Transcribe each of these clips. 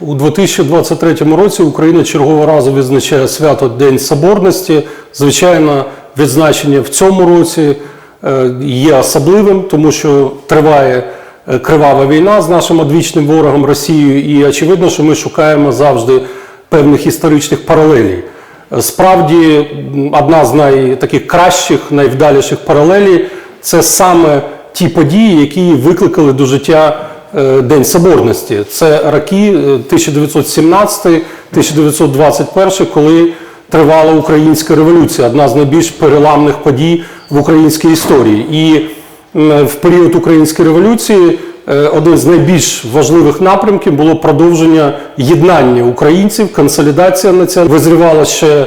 У 2023 році Україна чергового разу відзначає свято День Соборності. Звичайно, відзначення в цьому році е, є особливим, тому що триває е, кривава війна з нашим одвічним ворогом Росією, і очевидно, що ми шукаємо завжди певних історичних паралелей. Справді, одна з найтаких кращих, найвдаліших паралелей це саме ті події, які викликали до життя День Соборності. Це роки е, 1917-1921, коли тривала українська революція, одна з найбільш переламних подій в українській історії. І в період української революції е, один з найбільш важливих напрямків було продовження єднання українців, консолідація національна. Визрівала ще е,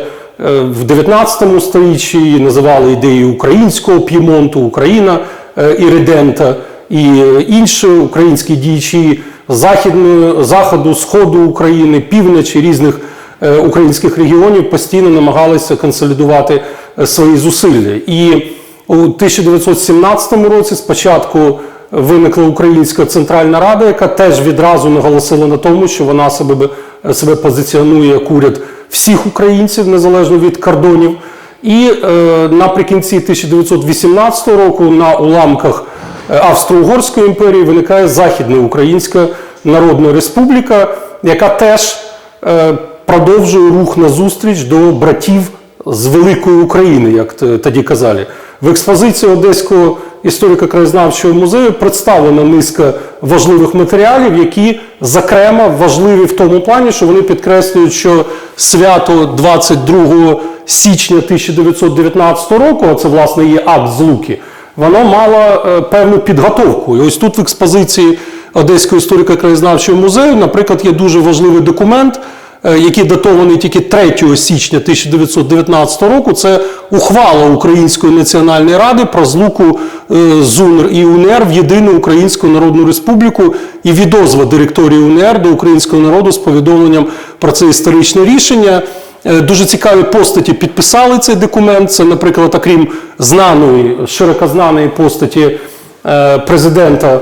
в 19 столітті, називали ідеєю українського п'ємонту, Україна е, іридента і інші українські діячі західної заходу, сходу України, півночі різних е, українських регіонів постійно намагалися консолідувати е, свої зусилля. І у 1917 році спочатку виникла Українська Центральна Рада, яка теж відразу наголосила на тому, що вона себе, себе позиціонує як уряд всіх українців, незалежно від кордонів. І е, наприкінці 1918 року на уламках Австро-Угорської імперії виникає Західна Українська Народна Республіка, яка теж е, продовжує рух назустріч до братів з Великої України, як тоді казали. В експозиції Одеського історико-краєзнавчого музею представлена низка важливих матеріалів, які, зокрема, важливі в тому плані, що вони підкреслюють, що свято 22 січня 1919 року, а це власне є акт злуки, воно мало е, певну підготовку. І ось тут в експозиції Одеського історико-краєзнавчого музею, наприклад, є дуже важливий документ, е, який датований тільки 3 січня 1919 року. Це ухвала Української національної ради про злуку е, ЗУНР і УНР в єдину Українську Народну Республіку і відозва директорії УНР до українського народу з повідомленням про це історичне рішення. Е, Дуже цікаві постаті підписали цей документ. Це, наприклад, окрім знаної, широко знаної постаті е, президента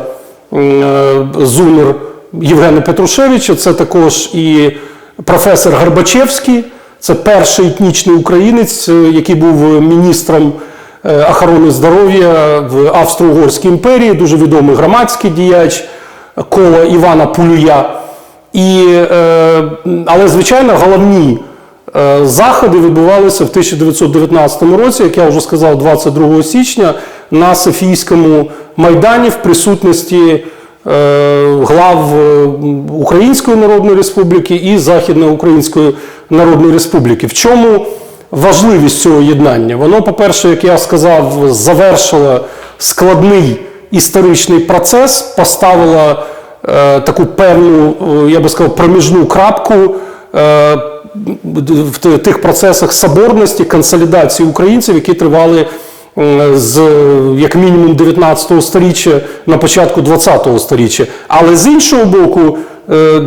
е, ЗУНР Євгена Петрушевича, це також і професор Горбачевський, це перший етнічний українець, який був міністром охорони здоров'я в Австро-Угорській імперії, дуже відомий громадський діяч кола Івана Пулюя. І, але, звичайно, головні заходи відбувалися в 1919 році, як я вже сказав, 22 січня на Софійському майдані в присутності е, глав е, Української Народної Республіки і Західноукраїнської Народної Республіки. В чому важливість цього єднання? Воно, по-перше, як я сказав, завершило складний історичний процес, поставило е, таку певну, е, я би сказав, проміжну крапку е, в тих процесах соборності, консолідації українців, які тривали з як мінімум 19 століття на початку 20 століття. Але з іншого боку, е,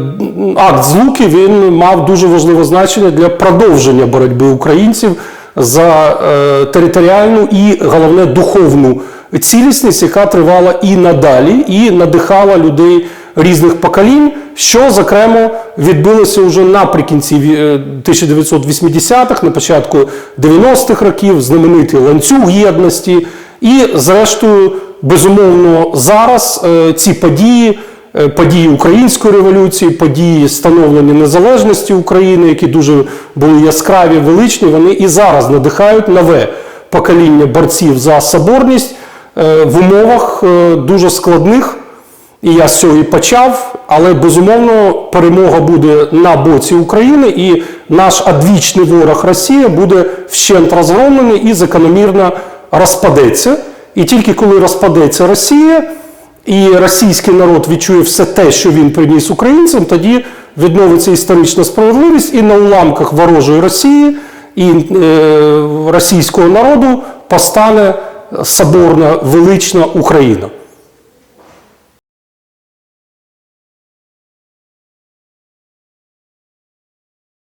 акт злуки він мав дуже важливе значення для продовження боротьби українців за е, територіальну і головне духовну цілісність, яка тривала і надалі, і надихала людей різних поколінь, що зокрема відбулося вже наприкінці е, 1980-х, на початку 90-х років, знаменитий ланцюг єдності. І, зрештою, безумовно, зараз е, ці події, е, події Української революції, події становлення незалежності України, які дуже були яскраві, величні, вони і зараз надихають нове покоління борців за соборність е, в умовах е, дуже складних. І я з цього і почав, але безумовно перемога буде на боці України, і наш одвічний ворог Росія буде вщент розгромлений і закономірно розпадеться. І тільки коли розпадеться Росія, і російський народ відчує все те, що він приніс українцям, тоді відновиться історична справедливість, і на уламках ворожої Росії і е, російського народу постане соборна велична Україна.